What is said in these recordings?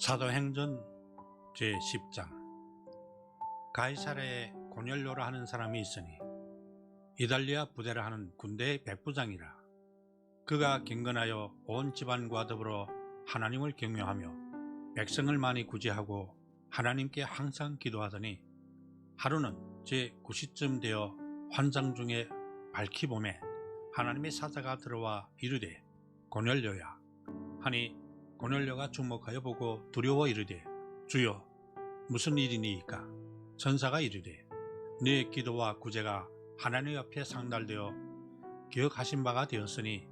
사도행전 제10장. 가이사라에 고넬료라 하는 사람이 있으니 이달리아 부대라 하는 군대의 백부장이라. 그가 경건하여 온 집안과 더불어 하나님을 경외하며 백성을 많이 구제하고 하나님께 항상 기도하더니 하루는 제9시쯤 되어 환상 중에 밝히 봄에 하나님의 사자가 들어와 이르되 고넬료야 하니 고넬료가 주목하여 보고 두려워 이르되 주여 무슨 일이니이까? 전사가 이르되 네 기도와 구제가 하나님 앞에 상달되어 기억하신 바가 되었으니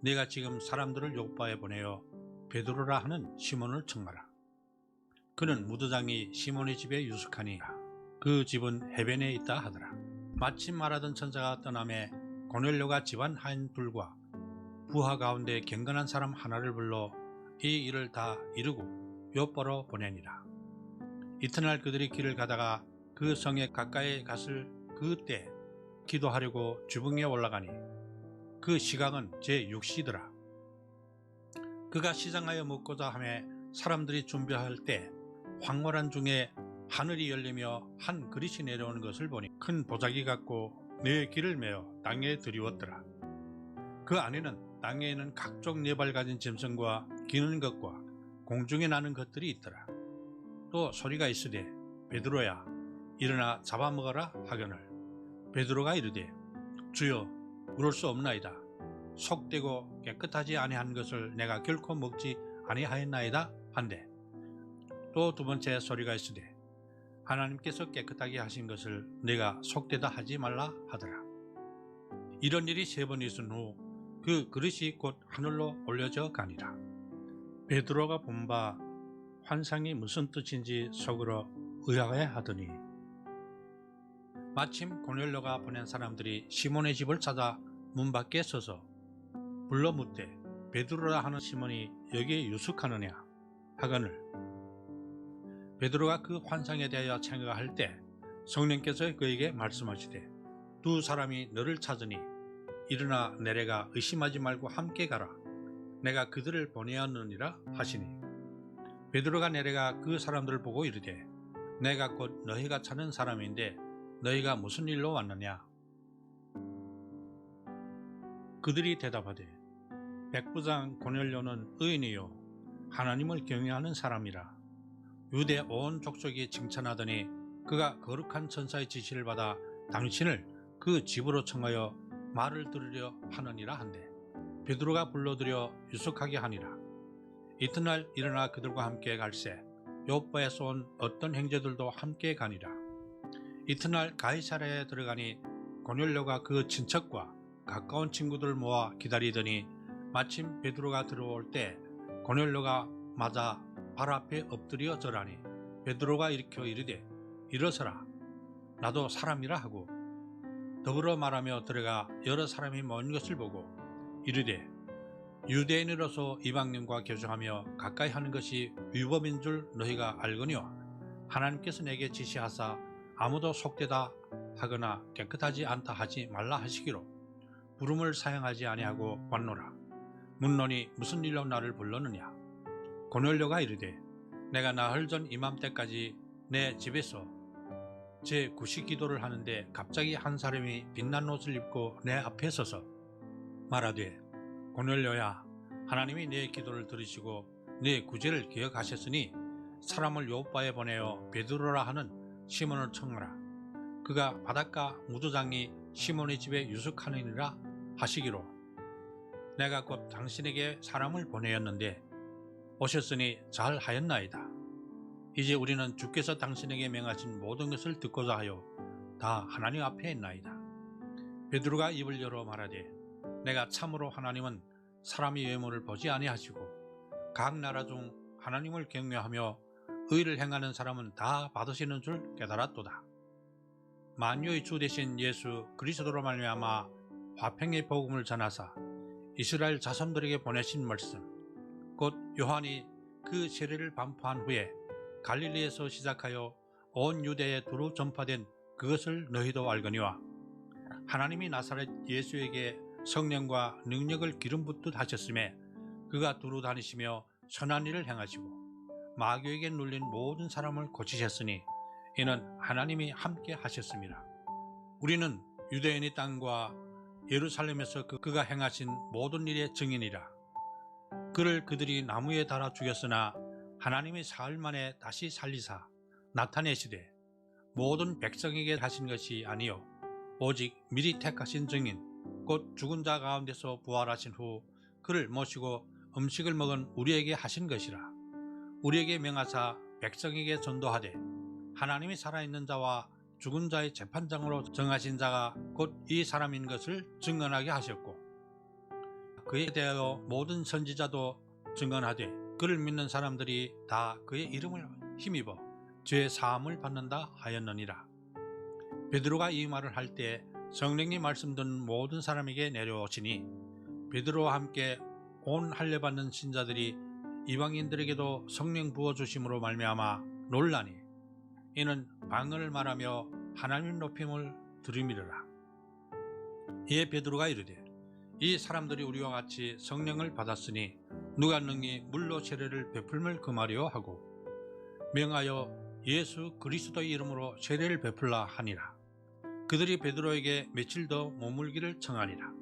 내가 지금 사람들을 욕바에 보내어 베드로라 하는 시몬을 청하라. 그는 무도장이 시몬의 집에 유숙하니 그 집은 해변에 있다 하더라. 마침 말하던 천사가 떠남에 고넬료가 집안 한 둘과 부하 가운데 경건한 사람 하나를 불러 이 일을 다 이루고 요보로 보내니라. 이튿날 그들이 길을 가다가 그 성에 가까이 갔을 그때 기도하려고 주붕에 올라가니 그 시각은 제6시더라. 그가 시장하여 먹고자 하매 사람들이 준비할 때 황홀한 중에 하늘이 열리며 한 그릇이 내려오는 것을 보니 큰 보자기 같고 내 길을 메어 땅에 들이웠더라. 그 안에는 땅에는 각종 네발 가진 짐승과 기는 것과 공중에 나는 것들이 있더라. 또 소리가 있으되 베드로야 일어나 잡아먹어라 하거늘 베드로가 이르되 주여 그럴 수 없나이다. 속되고 깨끗하지 아니한 것을 내가 결코 먹지 아니하였나이다 한데 또 두 번째 소리가 있으되 하나님께서 깨끗하게 하신 것을 내가 속되다 하지 말라 하더라. 이런 일이 세 번 있은 후 그 그릇이 곧 하늘로 올려져 가니라. 베드로가 본 바 환상이 무슨 뜻인지 속으로 의아해 하더니 마침 고넬료가 보낸 사람들이 시몬의 집을 찾아 문 밖에 서서 불러 묻되 베드로라 하는 시몬이 여기에 유숙하느냐 하거늘 베드로가 그 환상에 대하여 생각할 때 성령께서 그에게 말씀하시되 두 사람이 너를 찾으니 일어나 내려가 의심하지 말고 함께 가라. 내가 그들을 보내었느니라 하시니. 베드로가 내려가 그 사람들을 보고 이르되 내가 곧 너희가 찾는 사람인데 너희가 무슨 일로 왔느냐? 그들이 대답하되 백부장 고넬료는 의인이요 하나님을 경외하는 사람이라. 유대 온 족속이 칭찬하더니 그가 거룩한 천사의 지시를 받아 당신을 그 집으로 청하여 말을 들으려 하느니라 한데 베드로가 불러들여 유숙하게 하니라. 이튿날 일어나 그들과 함께 갈새 요바에서 온 어떤 형제들도 함께 가니라. 이튿날 가이사라에 들어가니 고넬료가 그 친척과 가까운 친구들 모아 기다리더니 마침 베드로가 들어올 때 고넬료가 맞아 발 앞에 엎드려 절하니 베드로가 일으켜 이르되 일어서라. 나도 사람이라 하고. 더불어 말하며 들어가 여러 사람이 모인 것을 보고 이르되 유대인으로서 이방인과 교정하며 가까이 하는 것이 위법인 줄 너희가 알거니와 하나님께서 내게 지시하사 아무도 속되다 하거나 깨끗하지 않다 하지 말라 하시기로 부름을 사용하지 아니하고 왔노라. 문론이 무슨 일로 나를 불렀느냐? 고넬료가 이르되 내가 나흘 전 이맘때까지 내 집에서 제 구시 기도를 하는데 갑자기 한 사람이 빛난 옷을 입고 내 앞에 서서 말하되 고넬료야 하나님이 내 기도를 들으시고 내 구제를 기억하셨으니 사람을 요바에 보내어 베드로라 하는 시몬을 청하라. 그가 바닷가 무도장이 시몬의 집에 유숙하느니라 하시기로. 내가 곧 당신에게 사람을 보내었는데 오셨으니 잘 하였나이다. 이제 우리는 주께서 당신에게 명하신 모든 것을 듣고자 하여 다 하나님 앞에 있나이다. 베드로가 입을 열어 말하되 내가 참으로 하나님은 사람의 외모를 보지 아니하시고 각 나라 중 하나님을 경외하며 의를 행하는 사람은 다 받으시는 줄 깨달았도다. 만유의 주 되신 예수 그리스도로 말미암아 화평의 복음을 전하사 이스라엘 자손들에게 보내신 말씀 곧 요한이 그 세례를 반포한 후에 갈릴리에서 시작하여 온 유대에 두루 전파된 그것을 너희도 알거니와 하나님이 나사렛 예수에게 성령과 능력을 기름 붓듯 하셨음에 그가 두루 다니시며 선한 일을 행하시고 마귀에게 눌린 모든 사람을 고치셨으니 이는 하나님이 함께 하셨습니다. 우리는 유대인의 땅과 예루살렘에서 그- 그가 행하신 모든 일의 증인이라. 그를 그들이 나무에 달아 죽였으나 하나님이 사흘 만에 다시 살리사 나타내시되 모든 백성에게 하신 것이 아니요 오직 미리 택하신 증인 곧 죽은 자 가운데서 부활하신 후 그를 모시고 음식을 먹은 우리에게 하신 것이라 우리에게 명하사 백성에게 전도하되 하나님이 살아있는 자와 죽은 자의 재판장으로 정하신 자가 곧 이 사람인 것을 증언하게 하셨고 그에 대하여 모든 선지자도 증언하되 그를 믿는 사람들이 다 그의 이름을 힘입어 죄 사함을 받는다 하였느니라. 베드로가 이 말을 할 때 성령이 말씀 듣는 모든 사람에게 내려오시니 베드로와 함께 온 할례 받는 신자들이 이방인들에게도 성령 부어 주심으로 말미암아 놀라니 이는 방언을 말하며 하나님 높임을 들이미르라. 이에 베드로가 이르되 이 사람들이 우리와 같이 성령을 받았으니 누가 능히 물로 세례를 베풀물 금하려 하고 명하여 예수 그리스도의 이름으로 세례를 베풀라 하니라. 그들이 베드로에게 며칠 더 머물기를 청하니라.